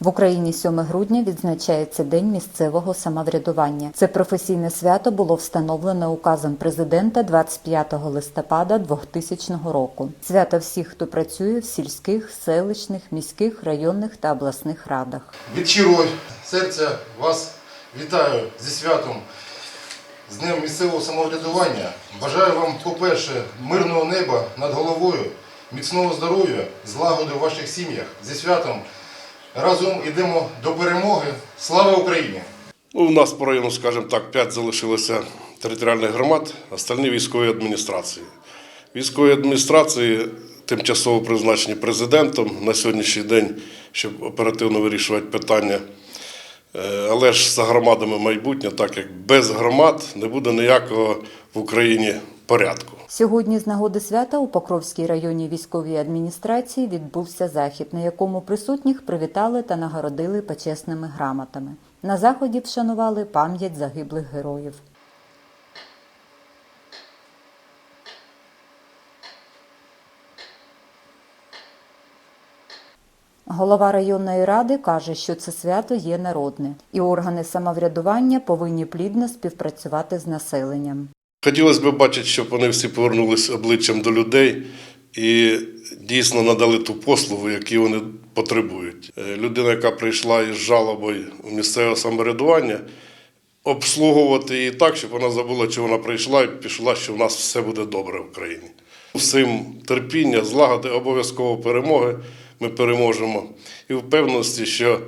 В Україні 7 грудня відзначається День місцевого самоврядування. Це професійне свято було встановлене указом президента 25 листопада 2000 року. Свято всіх, хто працює в сільських, селищних, міських, районних та обласних радах. Від щирого серця вас вітаю зі святом, з Днем місцевого самоврядування. Бажаю вам, по-перше, мирного неба над головою, міцного здоров'я, злагоди в ваших сім'ях. Зі святом разом йдемо до перемоги. Слава Україні! Ну, у нас по району, скажімо так, 5 залишилося територіальних громад, остальні військові адміністрації. Військові адміністрації тимчасово призначені президентом на сьогоднішній день, щоб оперативно вирішувати питання. Е, Але ж за громадами майбутнє, так як без громад не буде ніякого в Україні порядку. Сьогодні з нагоди свята у Покровській районній військовій адміністрації відбувся захід, на якому присутніх привітали та нагородили почесними грамотами. На заході вшанували пам'ять загиблих героїв. Голова районної ради каже, що це свято є народне, і органи самоврядування повинні плідно співпрацювати з населенням. Хотілося б бачити, щоб вони всі повернулись обличчям до людей і дійсно надали ту послугу, яку вони потребують. Е, Людина, яка прийшла із жалобою у місцеве самоврядування, обслуговувати її так, щоб вона забула, що вона прийшла, і пішла, що в нас все буде добре в країні. Всім терпіння, злагоди, обов'язково перемоги. Ми переможемо. І впевненості, що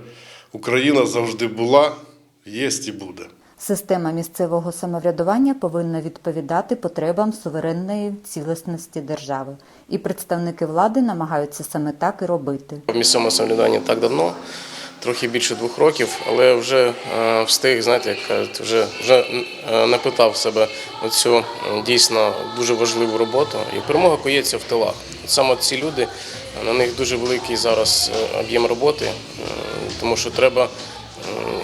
Україна завжди була, є і буде. Система місцевого самоврядування повинна відповідати потребам суверенної цілісності держави, і представники влади намагаються саме так і робити. В місцевому самоврядуванні так давно, трохи більше двох років, але вже е, встиг, знаєте, як вже, вже е, напитав себе оцю е, дійсно дуже важливу роботу. І перемога коїться в тилах. Саме ці люди, на них дуже великий зараз об'єм роботи, тому що треба.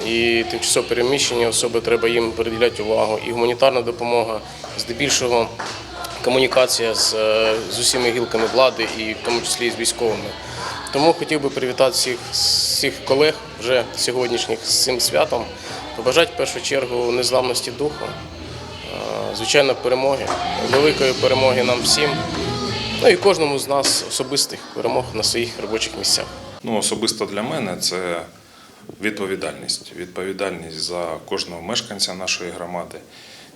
І тимчасово переміщені особи треба їм приділяти увагу, і гуманітарна допомога, здебільшого комунікація з, е, з усіма гілками влади, і в тому числі і з військовими. Тому хотів би привітати всіх, всіх колег вже сьогоднішніх з цим святом, побажати в першу чергу незламності духу, е, звичайно, перемоги, великої перемоги нам всім, ну і кожному з нас особистих перемог на своїх робочих місцях. Ну, особисто для мене це відповідальність. Відповідальність за кожного мешканця нашої громади,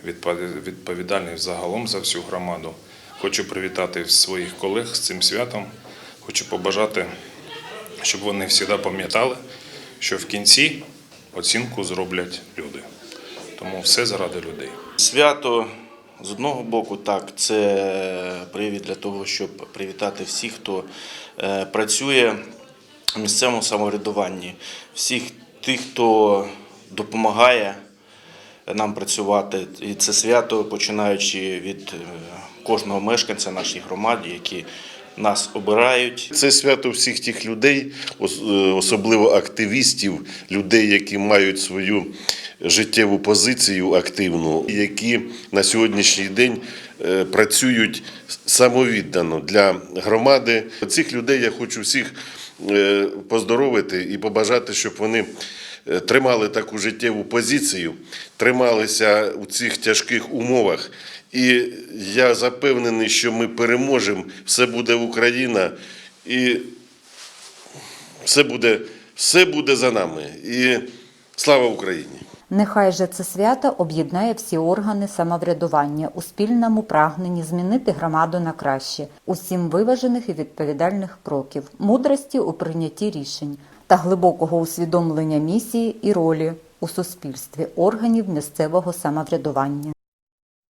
відпо- відповідальність загалом за всю громаду. Хочу привітати своїх колег з цим святом. Хочу побажати, щоб вони завжди пам'ятали, що в кінці оцінку зроблять люди. Тому все заради людей. Свято з одного боку, так, це привід для того, щоб привітати всіх, хто е, працює місцевому самоврядуванні, всіх тих, хто допомагає нам працювати. І це свято, починаючи від е, кожного мешканця нашій громаді, які нас обирають, Це свято всіх тих людей, е, особливо активістів, людей, які мають свою життєву позицію активну, які на сьогоднішній день е, працюють самовіддано для громади. Цих людей я хочу всіх поздоровити і побажати, щоб вони е, тримали таку життєву позицію, трималися у цих тяжких умовах. І я запевнений, що ми переможемо, все буде Україна, і все буде, все буде за нами. І слава Україні! Нехай же це свято об'єднає всі органи самоврядування у спільному прагненні змінити громаду на краще, усім виважених і відповідальних кроків, мудрості у прийнятті рішень та глибокого усвідомлення місії і ролі у суспільстві органів місцевого самоврядування.